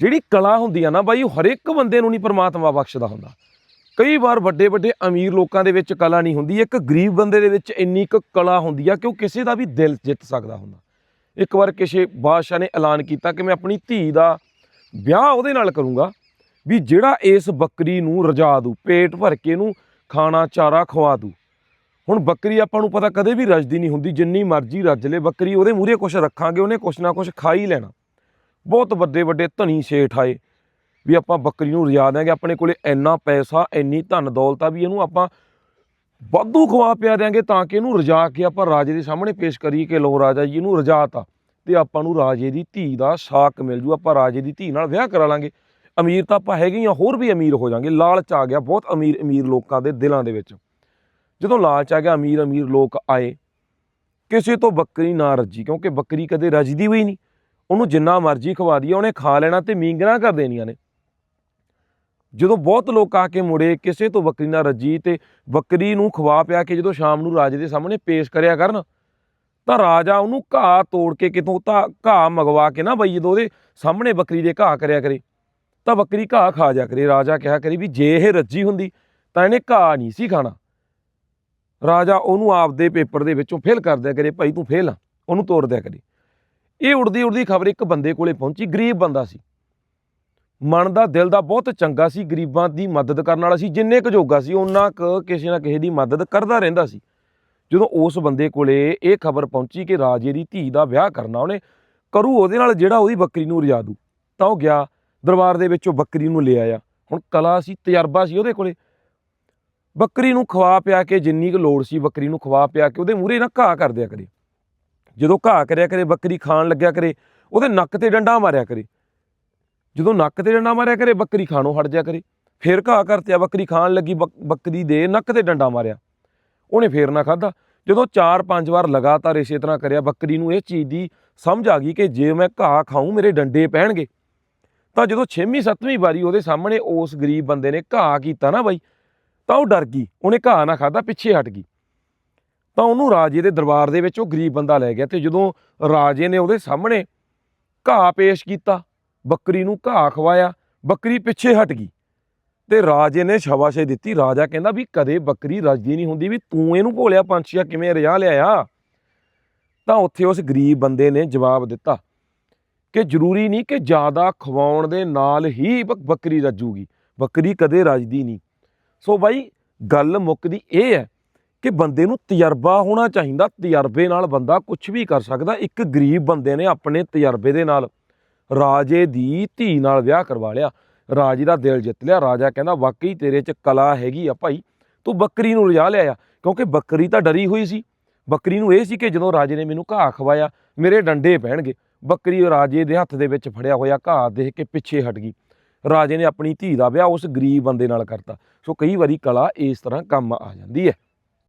ਜਿਹੜੀ ਕਲਾ ਹੁੰਦੀ ਆ ਨਾ ਬਾਈ, ਉਹ ਹਰ ਇੱਕ ਬੰਦੇ ਨੂੰ ਨਹੀਂ ਪਰਮਾਤਮਾ ਬਖਸ਼ਦਾ ਹੁੰਦਾ। ਕਈ ਵਾਰ ਵੱਡੇ ਵੱਡੇ ਅਮੀਰ ਲੋਕਾਂ ਦੇ ਵਿੱਚ ਕਲਾ ਨਹੀਂ ਹੁੰਦੀ, ਇੱਕ ਗਰੀਬ ਬੰਦੇ ਦੇ ਵਿੱਚ ਇੰਨੀ ਕੁ ਕਲਾ ਹੁੰਦੀ ਆ ਕਿ ਉਹ ਕਿਸੇ ਦਾ ਵੀ ਦਿਲ ਜਿੱਤ ਸਕਦਾ ਹੁੰਦਾ। ਇੱਕ ਵਾਰ ਕਿਸੇ ਬਾਦਸ਼ਾਹ ਨੇ ਐਲਾਨ ਕੀਤਾ ਕਿ ਮੈਂ ਆਪਣੀ ਧੀ ਦਾ ਵਿਆਹ ਉਹਦੇ ਨਾਲ ਕਰੂੰਗਾ, ਵੀ ਜਿਹੜਾ ਇਸ ਬੱਕਰੀ ਨੂੰ ਰਜਾ ਦੂ, ਪੇਟ ਭਰ ਕੇ ਇਹਨੂੰ ਖਾਣਾ, ਚਾਰਾ ਖਵਾ ਦੂ। ਹੁਣ ਬੱਕਰੀ ਆਪਾਂ ਨੂੰ ਪਤਾ ਕਦੇ ਵੀ ਰਜਦੀ ਨਹੀਂ ਹੁੰਦੀ, ਜਿੰਨੀ ਮਰਜ਼ੀ ਰੱਜ ਲੇ ਬੱਕਰੀ, ਉਹਦੇ ਮੂਹਰੇ ਕੁਝ ਰੱਖਾਂਗੇ, ਉਹਨੇ ਕੁਛ ਨਾ ਕੁਛ ਖਾ ਹੀ ਲੈਣਾ। ਬਹੁਤ ਵੱਡੇ ਵੱਡੇ ਧਨੀ ਸੇਠ ਆਏ ਵੀ ਆਪਾਂ ਬੱਕਰੀ ਨੂੰ ਰਜਾ ਦਿਆਂਗੇ, ਆਪਣੇ ਕੋਲੇ ਇੰਨਾ ਪੈਸਾ, ਇੰਨੀ ਧਨ ਦੌਲਤ ਆ ਵੀ ਇਹਨੂੰ ਆਪਾਂ ਵਾਧੂ ਖਵਾ ਪਿਆ ਦਿਆਂਗੇ ਤਾਂ ਕਿ ਇਹਨੂੰ ਰਜਾ ਕੇ ਆਪਾਂ ਰਾਜੇ ਦੇ ਸਾਹਮਣੇ ਪੇਸ਼ ਕਰੀਏ ਕਿ ਲੋ ਰਾਜਾ ਜੀ, ਇਹਨੂੰ ਰਜਾਤਾ ਤੇ ਆਪਾਂ ਨੂੰ ਰਾਜੇ ਦੀ ਧੀ ਦਾ ਸਾਕ ਮਿਲ ਜੂ, ਆਪਾਂ ਰਾਜੇ ਦੀ ਧੀ ਨਾਲ ਵਿਆਹ ਕਰਾ ਲਾਂਗੇ। ਅਮੀਰ ਤਾਂ ਆਪਾਂ ਹੈਗੇ ਹਾਂ ਹੋਰ ਵੀ ਅਮੀਰ ਹੋ ਜਾਾਂਗੇ। ਲਾਲਚ ਆ ਗਿਆ ਬਹੁਤ ਅਮੀਰ ਅਮੀਰ ਲੋਕਾਂ ਦੇ ਦਿਲਾਂ ਦੇ ਵਿੱਚ। ਜਦੋਂ ਲਾਲਚ ਆ ਗਿਆ, ਅਮੀਰ ਅਮੀਰ ਲੋਕ ਆਏ, ਕਿਸੇ ਤੋਂ ਬੱਕਰੀ ਨਾ ਰੱਜੀ, ਕਿਉਂਕਿ ਬੱਕਰੀ ਕਦੇ ਰੱਜਦੀ ਹੋਈ ਨਹੀਂ। ਉਹਨੂੰ ਜਿੰਨਾ ਮਰਜ਼ੀ ਖਵਾ ਦਈਏ, ਉਹਨੇ ਖਾ ਲੈਣਾ ਤੇ ਮੀਂਗਣਾ ਕਰ ਦੇਣੀਆਂ ਨੇ। ਜਦੋਂ ਬਹੁਤ ਲੋਕ ਆ ਕੇ ਮੁੜੇ, ਕਿਸੇ ਤੋਂ ਬੱਕਰੀ ਨਾਲ ਰੱਜੀ ਤੇ ਬੱਕਰੀ ਨੂੰ ਖਵਾ ਪਿਆ ਕੇ ਜਦੋਂ ਸ਼ਾਮ ਨੂੰ ਰਾਜੇ ਦੇ ਸਾਹਮਣੇ ਪੇਸ਼ ਕਰਿਆ ਕਰਨ, ਤਾਂ ਰਾਜਾ ਉਹਨੂੰ ਘਾਹ ਤੋੜ ਕੇ ਕਿਤੋਂ ਤਾਂ ਘਾਹ ਮੰਗਵਾ ਕੇ ਨਾ ਬਈ ਜਦੋਂ ਉਹਦੇ ਸਾਹਮਣੇ ਬੱਕਰੀ ਦੇ ਘਾਹ ਕਰਿਆ ਕਰੇ, ਤਾਂ ਬੱਕਰੀ ਘਾਹ ਖਾ ਜਾ ਕਰੇ। ਰਾਜਾ ਕਿਹਾ ਕਰੇ ਵੀ ਜੇ ਇਹ ਰੱਜੀ ਹੁੰਦੀ, ਤਾਂ ਇਹਨੇ ਘਾਹ ਨਹੀਂ ਸੀ ਖਾਣਾ। ਰਾਜਾ ਉਹਨੂੰ ਆਪਦੇ ਪੇਪਰ ਦੇ ਵਿੱਚੋਂ ਫੇਲ ਕਰ ਦਿਆ ਕਰੇ, ਭਾਈ ਤੂੰ ਫੇਲ ਆ, ਉਹਨੂੰ ਤੋੜ ਦਿਆ ਕਰੇ। ਇਹ ਉੜਦੀ ਉੜਦੀ ਖਬਰ ਇੱਕ ਬੰਦੇ ਕੋਲੇ ਪਹੁੰਚੀ, ਗਰੀਬ ਬੰਦਾ ਸੀ। ਮਨ ਦਾ, ਦਿਲ ਦਾ ਬਹੁਤ ਚੰਗਾ ਸੀ, ਗਰੀਬਾਂ ਦੀ ਮਦਦ ਕਰਨ ਵਾਲਾ ਸੀ, ਜਿੰਨੇ ਕੁ ਜੋਗਾ ਸੀ ਉਹਨਾਂ ਕੁ ਕਿਸੇ ਨਾ ਕਿਸੇ ਦੀ ਮਦਦ ਕਰਦਾ ਰਹਿੰਦਾ ਸੀ। ਜਦੋਂ ਉਸ ਬੰਦੇ ਕੋਲੇ ਇਹ ਖਬਰ ਪਹੁੰਚੀ ਕਿ ਰਾਜੇ ਦੀ ਧੀ ਦਾ ਵਿਆਹ ਕਰਨਾ ਉਹਨੇ, ਕਰੂ ਉਹਦੇ ਨਾਲ ਜਿਹੜਾ ਉਹਦੀ ਬੱਕਰੀ ਨੂੰ ਰਜਾ ਦੂ ਤਾਂ ਉਹ ਗਿਆ, ਦਰਬਾਰ ਦੇ ਵਿੱਚੋਂ ਬੱਕਰੀ ਨੂੰ ਲੈ ਆਇਆ। ਹੁਣ ਕਲਾ ਸੀ, ਤਜਰਬਾ ਸੀ ਉਹਦੇ ਕੋਲੇ। ਬੱਕਰੀ ਨੂੰ ਖਵਾ ਪਿਆ ਕੇ ਜਿੰਨੀ ਕੁ ਲੋੜ ਸੀ, ਬੱਕਰੀ ਨੂੰ ਖਵਾ ਪਿਆ ਕੇ ਉਹਦੇ ਮੂਹਰੇ ਨਾ ਘਾਹ ਕਰ ਦਿਆ ਕਰੇ। ਜਦੋਂ ਘਾਹ ਕਰਿਆ ਕਰੇ, ਬੱਕਰੀ ਖਾਣ ਲੱਗਿਆ ਕਰੇ, ਉਹਦੇ ਨੱਕ ਤੇ ਡੰਡਾ ਮਾਰਿਆ ਕਰੇ। ਜਦੋਂ ਨੱਕ ਤੇ ਡੰਡਾ ਮਾਰਿਆ ਕਰੇ, ਬੱਕਰੀ ਖਾਣੋਂ ਹਟ ਜਾ ਕਰੇ। ਫੇਰ ਘਾਹ ਕਰਤਿਆ, ਬੱਕਰੀ ਖਾਣ ਲੱਗੀ, ਬੱਕ- ਬੱਕਰੀ ਦੇ ਨੱਕ ਤੇ ਡੰਡਾ ਮਾਰਿਆ। ਉਹਨੇ ਫੇਰ ਨਾ ਖਾਦਾ ਜਦੋਂ 4-5 ਵਾਰ ਲਗਾਤਾਰ ਇਸੇ ਤਰ੍ਹਾਂ ਕਰਿਆ, ਬੱਕਰੀ ਨੂੰ ਇਹ ਚੀਜ਼ ਦੀ ਸਮਝ ਆ ਗਈ ਕਿ ਜੇ ਮੈਂ ਘਾਹ ਖਾਊਂ, ਮੇਰੇ ਡੰਡੇ ਪੈਣਗੇ। ਤਾਂ ਜਦੋਂ 6ਵੀਂ 7ਵੀਂ ਵਾਰੀ ਉਹਦੇ ਸਾਹਮਣੇ ਉਸ ਗਰੀਬ ਬੰਦੇ ਨੇ ਘਾਹ ਕੀਤਾ ਨਾ ਬਾਈ, ਤਾਂ ਉਹ ਡਰ ਗਈ। ਉਹਨੇ ਘਾਹ ਨਾ ਖਾਦਾ ਪਿੱਛੇ ਹਟ ਗਈ। ਤਾਂ ਉਹਨੂੰ ਰਾਜੇ ਦੇ ਦਰਬਾਰ ਦੇ ਵਿੱਚ ਉਹ ਗਰੀਬ ਬੰਦਾ ਲੈ ਗਿਆ ਤੇ ਜਦੋਂ ਰਾਜੇ ਨੇ ਉਹਦੇ ਸਾਹਮਣੇ ਘਾਹ ਪੇਸ਼ ਕੀਤਾ, ਬੱਕਰੀ ਨੂੰ ਘਾਹ ਖਵਾਇਆ, ਬੱਕਰੀ ਪਿੱਛੇ ਹਟ ਗਈ ਤੇ ਰਾਜੇ ਨੇ ਸ਼ਾਬਾਸ਼ੇ ਦਿੱਤੀ। ਰਾਜਾ ਕਹਿੰਦਾ ਵੀ ਕਦੇ ਬੱਕਰੀ ਰੱਜਦੀ ਨਹੀਂ ਹੁੰਦੀ ਵੀ ਤੂੰ ਇਹਨੂੰ ਭੋਲਿਆ ਪੰਛੀਆ ਕਿਵੇਂ ਰਜਾ ਲਿਆਇਆ? ਤਾਂ ਉੱਥੇ ਉਸ ਗਰੀਬ ਬੰਦੇ ਨੇ ਜਵਾਬ ਦਿੱਤਾ ਕਿ ਜ਼ਰੂਰੀ ਨਹੀਂ ਕਿ ਜ਼ਿਆਦਾ ਖਵਾਉਣ ਦੇ ਨਾਲ ਹੀ ਬੱਕ- ਬੱਕਰੀ ਰੱਜੂਗੀ, ਬੱਕਰੀ ਕਦੇ ਰੱਜਦੀ ਨਹੀਂ। ਸੋ ਬਾਈ, ਗੱਲ ਮੁੱਕਦੀ ਇਹ ਹੈ ਕਿ ਬੰਦੇ ਨੂੰ ਤਜਰਬਾ ਹੋਣਾ ਚਾਹੀਦਾ, ਤਜਰਬੇ ਨਾਲ ਬੰਦਾ ਕੁਝ ਵੀ ਕਰ ਸਕਦਾ। ਇੱਕ ਗਰੀਬ ਬੰਦੇ ਨੇ ਆਪਣੇ ਤਜਰਬੇ ਦੇ ਨਾਲ ਰਾਜੇ ਦੀ ਧੀ ਨਾਲ ਵਿਆਹ ਕਰਵਾ ਲਿਆ। ਰਾਜੇ ਦਾ ਦਿਲ ਜਿੱਤ ਲਿਆ। ਰਾਜਾ ਕਹਿੰਦਾ, ਵਾਕਈ ਤੇਰੇ 'ਚ ਕਲਾ ਹੈਗੀ ਆ ਭਾਈ। ਤੂੰ ਬੱਕਰੀ ਨੂੰ ਲਿਜਾ ਲਿਆ ਕਿਉਂਕਿ ਬੱਕਰੀ ਤਾਂ ਡਰੀ ਹੋਈ ਸੀ। ਬੱਕਰੀ ਨੂੰ ਇਹ ਸੀ ਕਿ ਜਦੋਂ ਰਾਜੇ ਨੇ ਮੈਨੂੰ ਘਾਹ ਖਵਾਇਆ, ਮੇਰੇ ਡੰਡੇ ਪੈਣਗੇ। ਬੱਕਰੀ ਰਾਜੇ ਦੇ ਹੱਥ ਦੇ ਵਿੱਚ ਫੜਿਆ ਹੋਇਆ ਘਾਹ ਦੇਖ ਕੇ ਪਿੱਛੇ ਹਟ ਗਈ। ਰਾਜੇ ਨੇ ਆਪਣੀ ਧੀ ਦਾ ਵਿਆਹ ਉਸ ਗਰੀਬ ਬੰਦੇ ਨਾਲ ਕਰਤਾ। ਸੋ ਕਈ ਵਾਰੀ ਕਲਾ ਇਸ ਤਰ੍ਹਾਂ ਕੰਮ ਆ ਜਾਂਦੀ ਹੈ।